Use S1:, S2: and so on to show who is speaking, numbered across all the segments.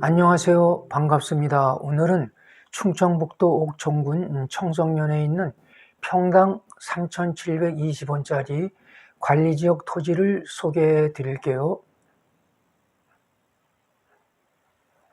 S1: 안녕하세요. 반갑습니다. 오늘은 충청북도 옥천군 청성면에 있는 평당 3,720원짜리 관리지역 토지를 소개해 드릴게요.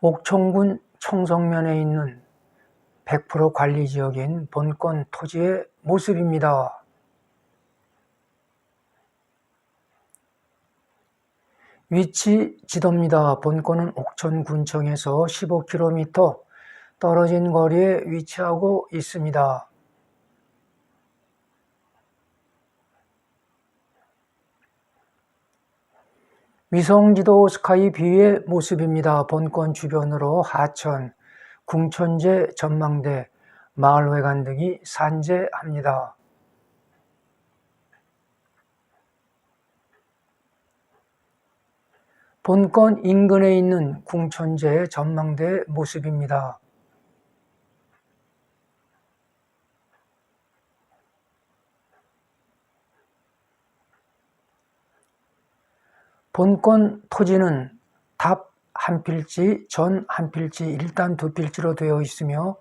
S1: 옥천군 청성면에 있는 100% 관리지역인 본권 토지의 모습입니다. 위치 지도입니다. 본권은 옥천군청에서 15km 떨어진 거리에 위치하고 있습니다. 위성지도 스카이 뷰의 모습입니다. 본권 주변으로 하천, 궁천제 전망대, 마을회관 등이 산재합니다. 본권 인근에 있는 궁천제 전망대 모습입니다. 본권 토지는 답 한 필지, 전 한 필지, 일단 두 필지로 되어 있으며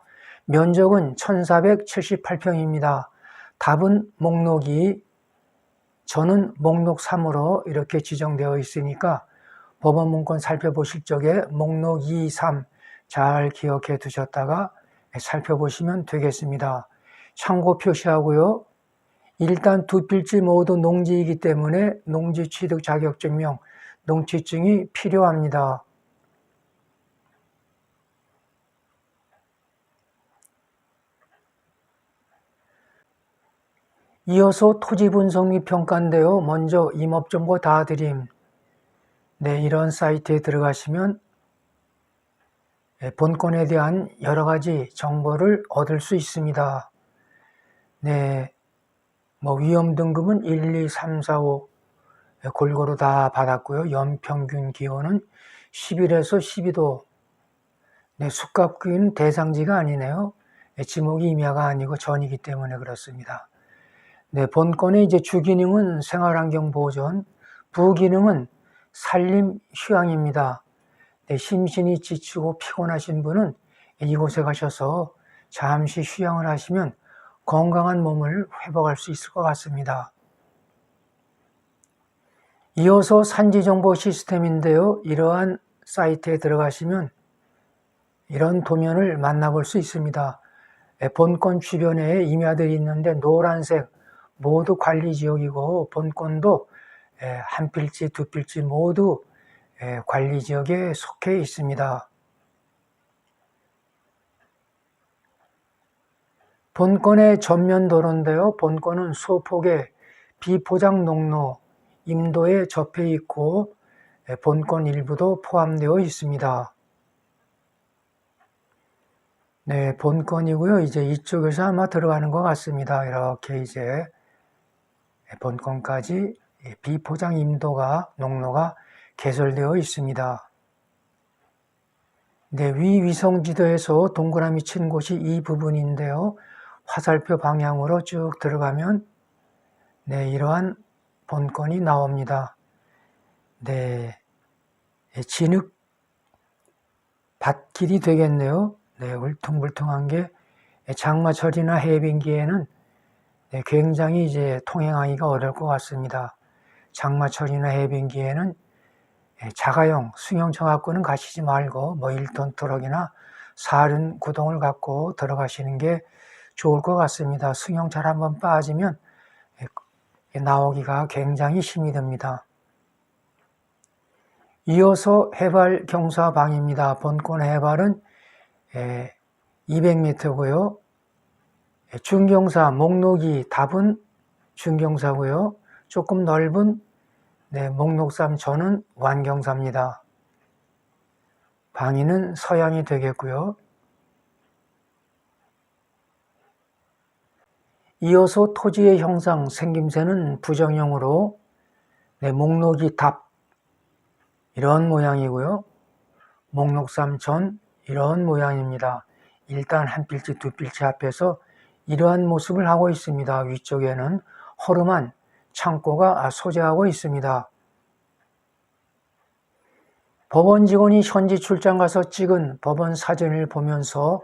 S1: 면적은 1478평입니다. 답은 목록이 저는 목록 3으로 이렇게 지정되어 있으니까 법원 문건 살펴보실 적에 목록 2, 3 잘 기억해 두셨다가 살펴보시면 되겠습니다. 참고 표시하고요. 일단 두 필지 모두 농지이기 때문에 농지 취득 자격증명, 농지증이 필요합니다. 이어서 토지 분석 및 평가인데요. 먼저 임업정보 다 드림. 네, 이런 사이트에 들어가시면 예, 본권에 대한 여러 가지 정보를 얻을 수 있습니다. 네, 뭐 위험 등급은 1, 2, 3, 4, 5 골고루 다 받았고요. 연평균 기온은 11에서 12도. 네, 숙갑기는 대상지가 아니네요. 네, 지목이 임야가 아니고 전이기 때문에 그렇습니다. 네, 본권의 이제 주기능은 생활환경 보존, 부기능은 살림 휴양입니다. 네, 심신이 지치고 피곤하신 분은 이곳에 가셔서 잠시 휴양을 하시면 건강한 몸을 회복할 수 있을 것 같습니다. 이어서 산지 정보 시스템인데요. 이러한 사이트에 들어가시면 이런 도면을 만나볼 수 있습니다. 본권 주변에 임야들이 있는데 노란색 모두 관리 지역이고 본권도 한 필지, 두 필지 모두 관리 지역에 속해 있습니다. 본권의 전면 도로인데요. 본권은 소폭의 비포장 농로, 임도에 접해 있고 본권 일부도 포함되어 있습니다. 네, 본권이고요. 이제 이쪽에서 아마 들어가는 것 같습니다. 이렇게 이제 본권까지 비포장 임도가 농로가 개설되어 있습니다. 네, 위 위성 지도에서 동그라미 친 곳이 이 부분인데요. 화살표 방향으로 쭉 들어가면 네, 이러한 본권이 나옵니다. 네, 진흙 밭길이 되겠네요. 네, 울퉁불퉁한 게 장마철이나 해빙기에는 네, 굉장히 이제 통행하기가 어려울 것 같습니다. 장마철이나 해빙기에는 자가용 승용차 갖고는 가시지 말고 뭐 1톤 트럭이나 사륜 구동을 갖고 들어가시는 게 좋을 것 같습니다. 승용차를 한번 빠지면 나오기가 굉장히 힘이 듭니다. 이어서 해발 경사방입니다. 본권 해발은 200m고요. 중경사 목록이 답은 중경사고요. 조금 넓은 네, 목록삼 저는 완경사입니다. 방위는 서양이 되겠고요. 이어서 토지의 형상, 생김새는 부정형으로 네, 목록이 답 이런 모양이고요. 목록삼 전 이런 모양입니다. 일단 한 필지 두 필지 앞에서 이러한 모습을 하고 있습니다. 위쪽에는 허름한 창고가 소재하고 있습니다. 법원 직원이 현지 출장 가서 찍은 법원 사진을 보면서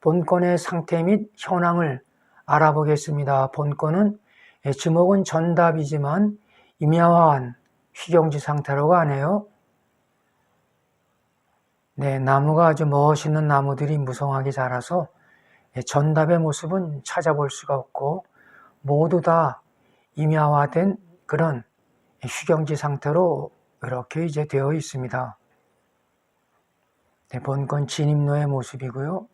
S1: 본건의 상태 및 현황을 알아보겠습니다. 본건은 주목은 전답이지만 임야화한 휘경지 상태라고 하네요. 네, 나무가 아주 멋있는 나무들이 무성하게 자라서 전답의 모습은 찾아볼 수가 없고 모두 다 임야화된 그런 휴경지 상태로 이렇게 이제 되어 있습니다. 네, 본건 진입로의 모습이고요.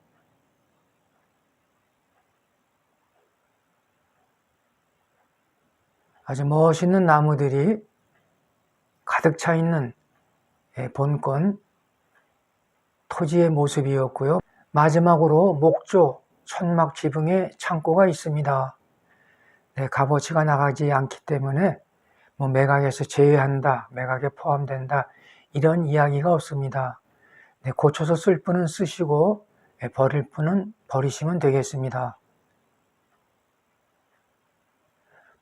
S1: 아주 멋있는 나무들이 가득 차 있는 예, 본권 토지의 모습이었고요. 마지막으로 목조 천막 지붕에 창고가 있습니다. 네, 값어치가 나가지 않기 때문에 뭐 매각에서 제외한다, 매각에 포함된다 이런 이야기가 없습니다. 네, 고쳐서 쓸 분은 쓰시고 네, 버릴 분은 버리시면 되겠습니다.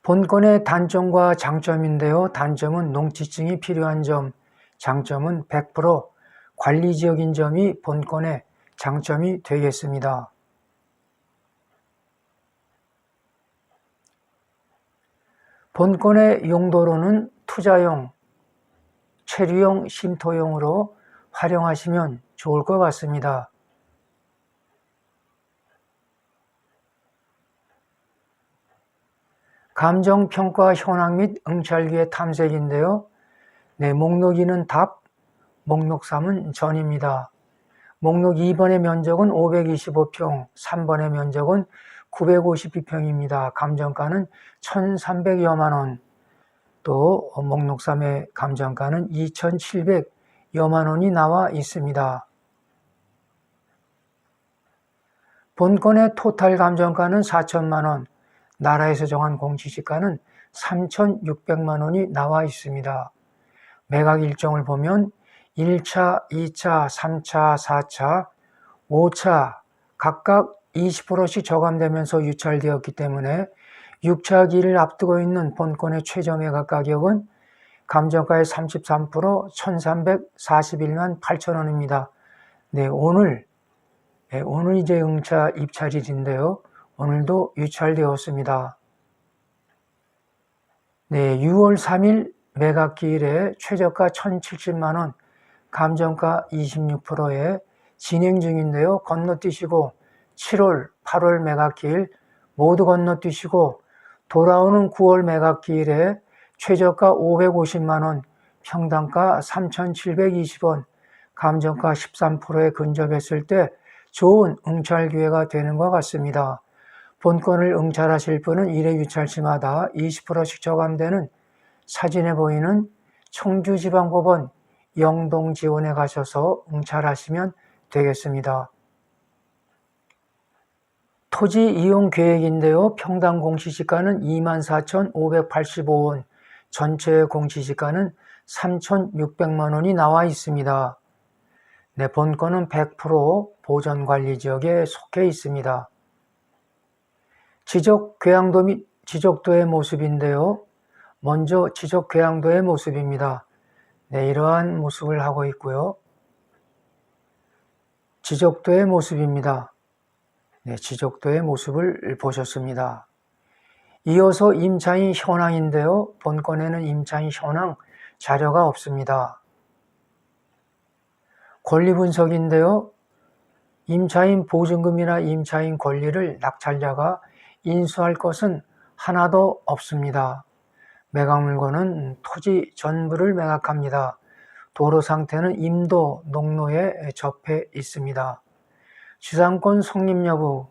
S1: 본건의 단점과 장점인데요. 단점은 농지증이 필요한 점, 장점은 100% 관리지역인 점이 본건의 장점이 되겠습니다. 본건의 용도로는 투자용, 체류용, 쉼터용으로 활용하시면 좋을 것 같습니다. 감정평가 현황 및 응찰기의 탐색인데요. 네, 목록 2는 답, 목록 3은 전입니다. 목록 2번의 면적은 525평, 3번의 면적은 952평입니다. 감정가는 1,300여만 원, 또 목록 3의 감정가는 2,700여만 원이 나와 있습니다. 본건의 토탈 감정가는 4천만 원, 나라에서 정한 공시지가는 3,600만 원이 나와 있습니다. 매각 일정을 보면 1차, 2차, 3차, 4차, 5차 각각 20%씩 저감되면서 유찰되었기 때문에 6차 기를 앞두고 있는 본건의 최저 매각 가격은 감정가의 33% 1341만 8천 원입니다. 네, 오늘 네, 오늘 이제 응차 입찰일인데요. 오늘도 유찰되었습니다. 네, 6월 3일 매각기일에 최저가 1,070만원, 감정가 26%에 진행 중인데요. 건너뛰시고 7월, 8월 매각기일 모두 건너뛰시고 돌아오는 9월 매각기일에 최저가 550만원, 평당가 3,720원, 감정가 13%에 근접했을 때 좋은 응찰 기회가 되는 것 같습니다. 본건을 응찰하실 분은 1회 유찰시마다 20%씩 저감되는 사진에 보이는 청주지방법원 영동지원에 가셔서 응찰하시면 되겠습니다. 토지 이용 계획인데요. 평당 공시지가는 24,585원, 전체 공시지가는 3,600만 원이 나와 있습니다. 네, 본건은 100% 보전관리지역에 속해 있습니다. 지적 궤양도 및 지적도의 모습인데요. 먼저 지적 궤양도의 모습입니다. 네, 이러한 모습을 하고 있고요. 지적도의 모습입니다. 네, 지적도의 모습을 보셨습니다. 이어서 임차인 현황인데요. 본건에는 임차인 현황 자료가 없습니다. 권리 분석인데요. 임차인 보증금이나 임차인 권리를 낙찰자가 인수할 것은 하나도 없습니다. 매각 물건은 토지 전부를 매각합니다. 도로 상태는 임도, 농로에 접해 있습니다. 지상권 성립 여부,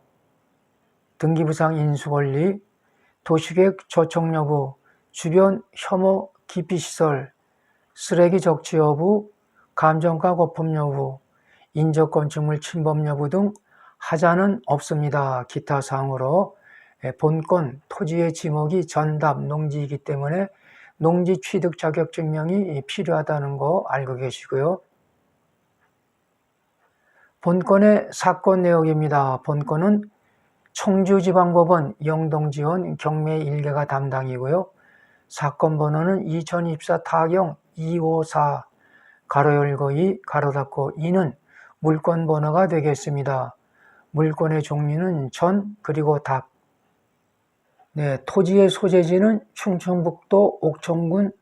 S1: 등기부상 인수 권리, 도시계획 조정 여부, 주변 혐오 기피시설, 쓰레기 적치 여부, 감정가 거품 여부, 인적 건축물 침범 여부 등 하자는 없습니다. 기타 사항으로 예, 본건 토지의 지목이 전답 농지이기 때문에 농지 취득 자격 증명이 필요하다는 거 알고 계시고요. 본건의 사건 내역입니다. 본건은 청주지방법원 영동지원 경매 1개가 담당이고요. 사건 번호는 2024 타경 254 가로 열고 2 가로 닫고 2는 물건 번호가 되겠습니다. 물건의 종류는 전 그리고 답. 네, 토지의 소재지는 충청북도 옥천군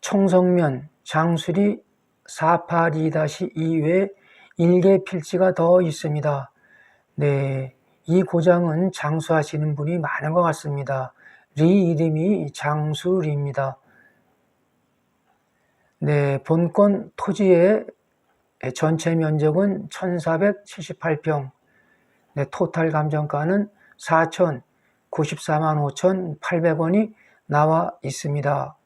S1: 청성면 장수리 482-2외 에 일개 필지가 더 있습니다. 네, 이 고장은 장수하시는 분이 많은 것 같습니다. 리 이름이 장수리입니다. 네, 본권 토지의 전체 면적은 1478평, 네, 토탈 감정가는 4천 94만 5,800원이 나와 있습니다.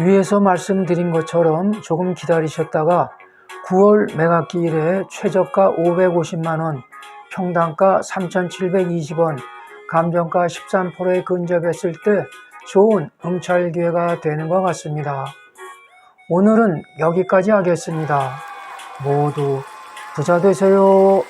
S1: 위에서 말씀드린 것처럼 조금 기다리셨다가 9월 매각기 이래 최저가 550만원, 평당가 3,720원, 감정가 13%에 근접했을 때 좋은 응찰 기회가 되는 것 같습니다. 오늘은 여기까지 하겠습니다. 모두 부자 되세요.